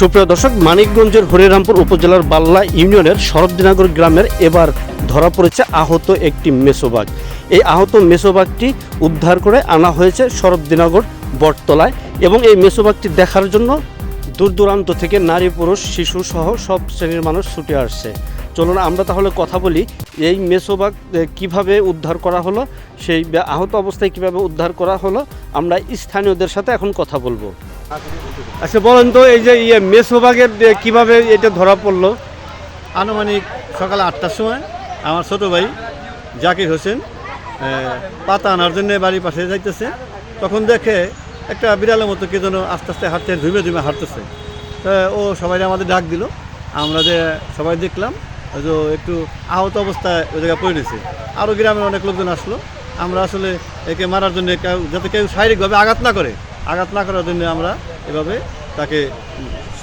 সুপ্রিয় দর্শক মানিকগঞ্জের হরিরামপুর উপজেলার বাল্লা ইউনিয়নের শরৎদিনাগর গ্রামের এবার ধরা পড়েছে আহত একটি মেসোবাগ এই আহত মেসোবাগটি উদ্ধার করে আনা হয়েছে শরৎদিনাগর বটতলায় এবং এই মেসোবাগটি দেখার জন্য দূর দূরান্ত থেকে নারী পুরুষ শিশু সহ সব শ্রেণির মানুষ ছুটে আসছে। চলুন আমরা তাহলে কথা বলি, এই মেসোবাগ কীভাবে উদ্ধার করা হলো, সেই আহত অবস্থায় কীভাবে উদ্ধার করা হলো, আমরা স্থানীয়দের সাথে এখন কথা বলব। আচ্ছা বলেন তো, এই যে ইয়ে মেসোবাগের কীভাবে এটা ধরা পড়ল? আনুমানিক সকাল আটটার সময় আমার ছোট ভাই জাকির হোসেন পাতা আনার জন্য বাড়ির পাশে যাইতেছে। তখন দেখে একটা বিড়ালের মতো কে যেন আস্তে আস্তে হাঁটতে ধুমে ধুমে হাঁটতেছে। ও সবাই আমাদের ডাক দিল। আমরা যে সবাই দেখলাম যে একটু আহত অবস্থায় ওই জায়গায় পড়ে নিছে। আরও গ্রামের অনেক লোকজন আসলো। আমরা আসলে একে মারার জন্য যাতে কেউ শারীরিকভাবে আঘাত না করে। আঘাত না করার জন্য আমরা এভাবে তাকে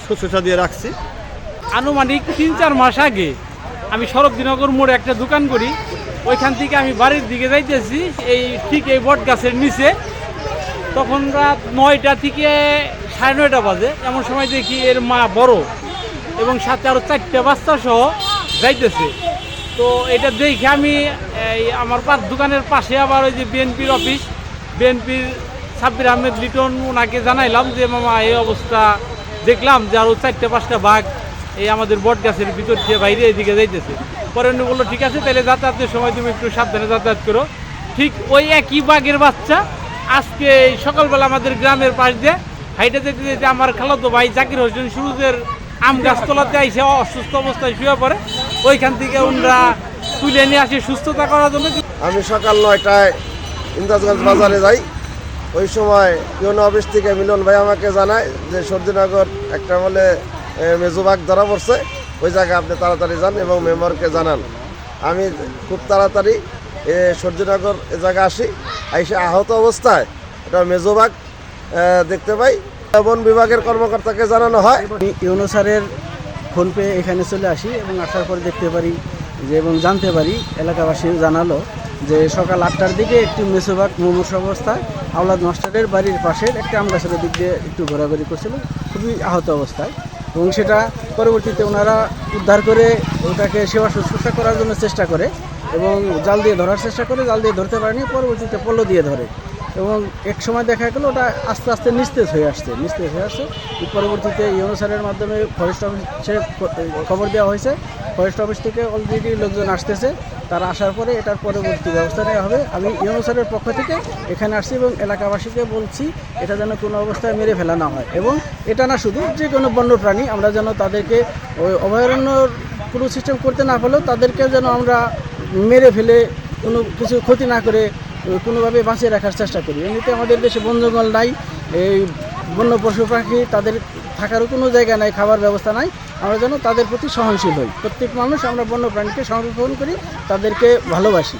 শুশ্রূষা দিয়ে রাখছি। আনুমানিক তিন চার মাস আগে আমি শরৎদিনগর মোড়ে একটা দোকান করি। ওইখান থেকে আমি বাড়ির দিকে যাইতেছি। এই ঠিক এই বট গাছের নিচে। তখন রাত নয়টা থেকে সাড়ে নয়টা বাজে। এমন সময় দেখি এর মা বড় এবং সাথে আরও চারটে বাচ্চা সহ যাইতেছে। তো এটা দেখে আমি এই আমার পাশ দোকানের পাশে আবার ওই যে বিএনপির অফিস, বিএনপির সাব্বির আহমেদ লিটন ওনাকে জানাইলাম যে, মামা, এই অবস্থা। দেখলাম যে আরও চারটে, পাঁচটা বাঘ এই আমাদের বট গাছের ভিতর দিয়ে বাইরে এদিকে যাইতেছে। পরে উনি বলল, ঠিক আছে, তাহলে যাতায়াতের সময় তুমি একটু সাবধানে যাতায়াত করো। ঠিক ওই একই বাঘের বাচ্চা আজকে সকালবেলা আমাদের গ্রামের পাশ দিয়ে হাইটে যেতে যেতে আমার খালাতো ভাই জাকির হোসেন সুরুজের আম গাছতলাতে আইসে অসুস্থ অবস্থায় শুয়ে পড়ে। ওইখান থেকে ওনারা তুলে নিয়ে আসে সুস্থতা করার জন্য। আমি সকাল নয়টায় ইন্দাজগঞ্জ বাজারে যাই। ওই সময় ইউনো অফিস থেকে মিলন ভাই আমাকে জানায় যে সর্দিনগর একটা বলে মেজুবাগ ধরা পড়ছে। ওই জায়গায় আপনি তাড়াতাড়ি যান এবং মেম্বারকে জানান। আমি খুব তাড়াতাড়ি এ সর্দিনগর এ জায়গায় আসি। এসে আহত অবস্থায় এটা মেজুবাগ দেখতে পাই। বন বিভাগের কর্মকর্তাকে জানানো হয়। ইউনো স্যারের ফোন পেয়ে এখানে চলে আসি এবং আসার পরে দেখতে পারি যে এবং জানতে পারি এলাকাবাসী জানালো যে সকাল আটটার দিকে একটি মেসোবাগ মুমূর্ষ অবস্থায় আওলাদ মাস্টারের বাড়ির পাশের একটি আম গাছের দিক দিয়ে একটু ঘোরাঘুরি করছিল। খুবই আহত অবস্থায় এবং সেটা পরবর্তীতে ওনারা উদ্ধার করে ওটাকে সেবা শুশ্রূষা করার জন্য চেষ্টা করে এবং জাল দিয়ে ধরার চেষ্টা করে, জাল দিয়ে ধরতে পারেনি, পরবর্তীতে পল্ল দিয়ে ধরে। এবং এক সময় দেখা গেল ওটা আস্তে আস্তে নিস্তেজ হয়ে আসছে, নিস্তেজ হয়ে আসছে। পরবর্তীতে ইউনো স্যারের মাধ্যমে ফরেস্ট অফিসে খবর দেওয়া হয়েছে। ফরেস্ট অফিস থেকে অলরেডি লোকজন আসতেছে, তারা আসার পরে এটার পরবর্তী ব্যবস্থা নেওয়া হবে। আমি ইউনো স্যারের পক্ষ থেকে এখানে আসছি এবং এলাকাবাসীকে বলছি, এটা যেন কোনো অবস্থায় মেরে ফেলা না হয়। এবং এটা না শুধু যে কোনো বন্য প্রাণী, আমরা যেন তাদেরকে ওই অভয়ারণ্যর কোনো সিস্টেম করতে না পারলেও তাদেরকে যেন আমরা মেরে ফেলে কোনো কিছু ক্ষতি না করে কোনোভাবে বাঁচিয়ে রাখার চেষ্টা করি। এমনিতে আমাদের দেশে বন জঙ্গল নাই, এই বন্য পশু পাখি তাদের থাকারও কোনো জায়গা নাই, খাবার ব্যবস্থা নাই। আমরা যেন তাদের প্রতি সহনশীল হই। প্রত্যেক মানুষ আমরা বন্য প্রাণীকে সংরক্ষণ করি, তাদেরকে ভালোবাসি।